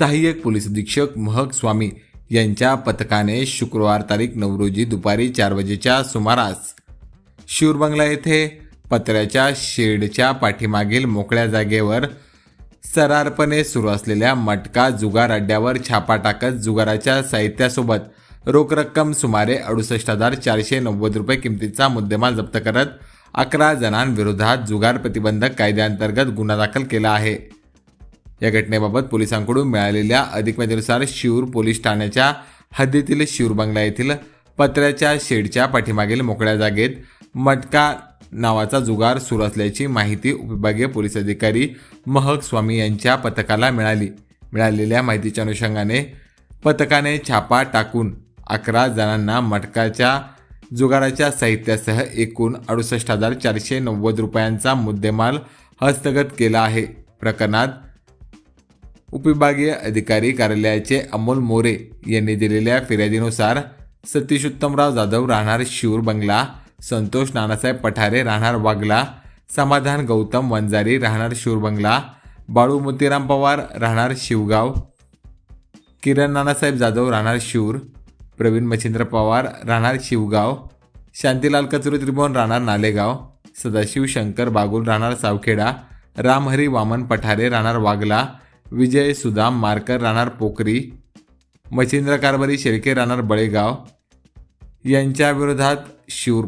सहाय्यक पोलीस अधीक्षक महक स्वामी यांच्या पथकाने शुक्रवार तारीख नऊ रोजी दुपारी चार वाजेच्या सुमारास शिवरबंगला येथे पत्र्याच्या शेडच्या पाठीमागील मोकळ्या जागेवर सरारपणे सुरू असलेल्या मटका जुगार अड्ड्यावर छापा टाकत जुगाराच्या साहित्यासोबत रोख रक्कम सुमारे अडुसष्ट हजार चारशे नव्वद रुपये किमतीचा मुद्देमाल जप्त करत अकरा जणांविरोधात जुगार प्रतिबंधक कायद्याअंतर्गत गुन्हा दाखल केला आहे. या घटनेबाबत पोलिसांकडून मिळालेल्या अधिक माहितीनुसार शिऊर पोलीस ठाण्याच्या हद्दीतील शिऊर बंगला येथील पत्र्याच्या शेडच्या पाठीमागील मोकळ्या जागेत मटका नावाचा जुगार सुरू असल्याची माहिती उपविभागीय पोलीस अधिकारी महक स्वामी यांच्या पथकाला मिळाली. मिळालेल्या माहितीच्या अनुषंगाने पथकाने छापा टाकून अकरा जणांना मटकाच्या जुगाराच्या साहित्यासह एकूण अडुसष्ट हजार चारशे नव्वद रुपयांचा मुद्देमाल हस्तगत केला आहे. प्रकरणात उपविभागीय अधिकारी कार्यालयाचे अमोल मोरे यांनी दिलेल्या फिर्यादीनुसार सतीश उत्तमराव जाधव राहणार शिवर बंगला संतोष नानासाहेब पठारे राहणार वागला समाधान गौतम वंजारी राहणार शिवर बंगला बाळू मोतीराम पवार राहणार शिवगाव किरण नानासाहेब जाधव राहणार शिवर प्रवीण मच्छिंद्र पवार राहणार शिवगाव शांतीलाल कचरू त्रिभुवन राहणार नालेगाव सदाशिव शंकर बागुल राहणार सावखेडा रामहरी वामन पठारे राहणार वागला विजय सुदाम मारकर राहणार पोकरी मच्छिंद्र कारभारी शेळके राहणार बळेगाव यांच्या विरोधात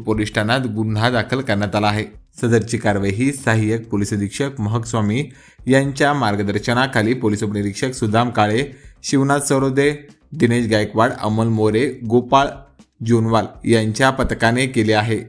पोलीस ठाण्यात गुन्हा दाखल करण्यात आला आहे. सदरची कारवाई ही सहाय्यक पोलीस अधीक्षक महक स्वामी यांच्या मार्गदर्शनाखाली पोलीस उपनिरीक्षक सुदाम काळे शिवनाथ सरोदे दिनेश गायकवाड अमल मोरे गोपाळ जोनवाल यांच्या पथकाने केले आहे.